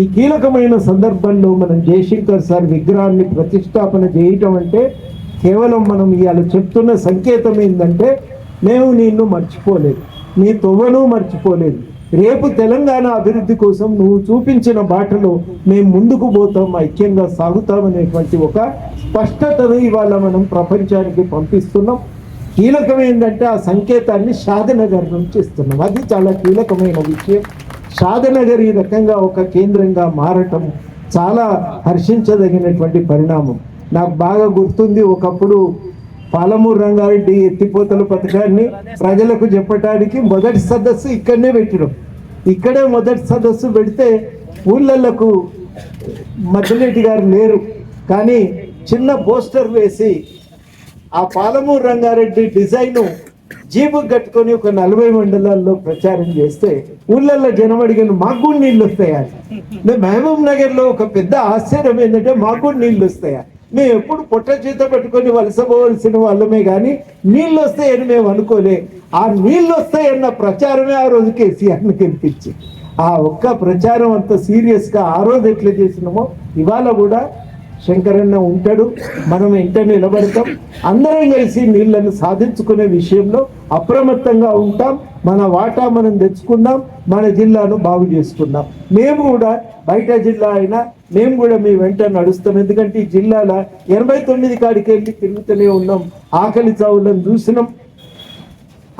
ఈ కీలకమైన సందర్భంలో మనం జయశంకర్ సార్ విగ్రహాన్ని ప్రతిష్టాపన చేయటం అంటే కేవలం మనం ఇవాళ చెప్తున్న సంకేతం ఏంటంటే మేము నిన్ను మర్చిపోలేదు. నీ తొవ్వను మర్చిపోలేదు. రేపు తెలంగాణ అభివృద్ధి కోసం నువ్వు చూపించిన బాటలో మేము ముందుకు పోతాం ఐక్యంగా సాగుతామనేటువంటి ఒక స్పష్టతను ఇవాళ మనం ప్రపంచానికి పంపిస్తున్నాం. కీలకం ఏంటంటే ఆ సంకేతాన్ని షాదనగర్ నుంచి ఇస్తున్నాం. అది చాలా కీలకమైన విషయం. సాధనగర్ ఈ రకంగా ఒక కేంద్రంగా మారటం చాలా హర్షించదగినటువంటి పరిణామం. నాకు బాగా గుర్తుంది ఒకప్పుడు పాలమూరు రంగారెడ్డి ఎత్తిపోతల పథకాన్ని ప్రజలకు చెప్పడానికి మొదటి సదస్సు ఇక్కడనే పెట్టడం ఇక్కడే మొదటి సదస్సు పెడితే ఊళ్ళకు మధ్యరెడ్డి గారు లేరు. కానీ చిన్న పోస్టర్ వేసి ఆ పాలమూరు రంగారెడ్డి డిజైను జీపు కట్టుకొని ఒక నలభై మండలాల్లో ప్రచారం చేస్తే ఊళ్ళల్లో జనం అడిగిన మాకు కూడా నీళ్ళు వస్తాయా? మహబూబ్ నగర్లో ఒక పెద్ద ఆశ్చర్యం ఏంటంటే మాకు కూడా నీళ్ళు వస్తాయా? మేము ఎప్పుడు పొట్ట చేత పట్టుకొని వలసపోవలసిన వాళ్ళమే కానీ నీళ్ళు వస్తాయని మేము అనుకోలే. ఆ నీళ్ళు వస్తాయన్న ప్రచారమే ఆ రోజు కేసీఆర్ని కనిపించి ఆ ఒక్క ప్రచారం అంత సీరియస్గా ఆ రోజు ఎట్లా చేసినామో ఇవాళ కూడా శంకరన్న ఉంటాడు. మనం ఇంట నిలబడతాం. అందరం కలిసి నీళ్ళను సాధించుకునే విషయంలో అప్రమత్తంగా ఉంటాం. మన వాటా మనం తెచ్చుకుందాం. మన జిల్లాను బాగు చేసుకుందాం. మేము కూడా బయట జిల్లా అయినా మేము కూడా మీ వెంట నడుస్తాం. ఎందుకంటే ఈ జిల్లాలో ఎనభై తొమ్మిది కాడికి వెళ్ళి తిరుగుతూనే ఉన్నాం. ఆకలి చావులను చూసినాం.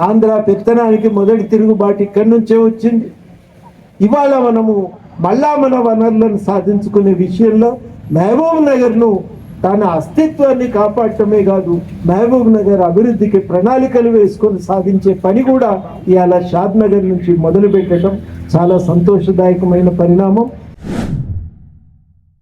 ఆంధ్ర పెత్తనానికి మొదటి తిరుగుబాటు ఇక్కడి నుంచే వచ్చింది. ఇవాళ మనము మళ్ళా మన వనరులను సాధించుకునే విషయంలో మహబూబ్ నగర్ను తన అస్తిత్వాన్ని కాపాడటమే కాదు మహబూబ్ నగర్ అభివృద్ధికి ప్రణాళికలు వేసుకొని సాధించే పని కూడా ఇవాళ షాద్ నగర్ నుంచి మొదలు పెట్టడం చాలా సంతోషదాయకమైన పరిణామం.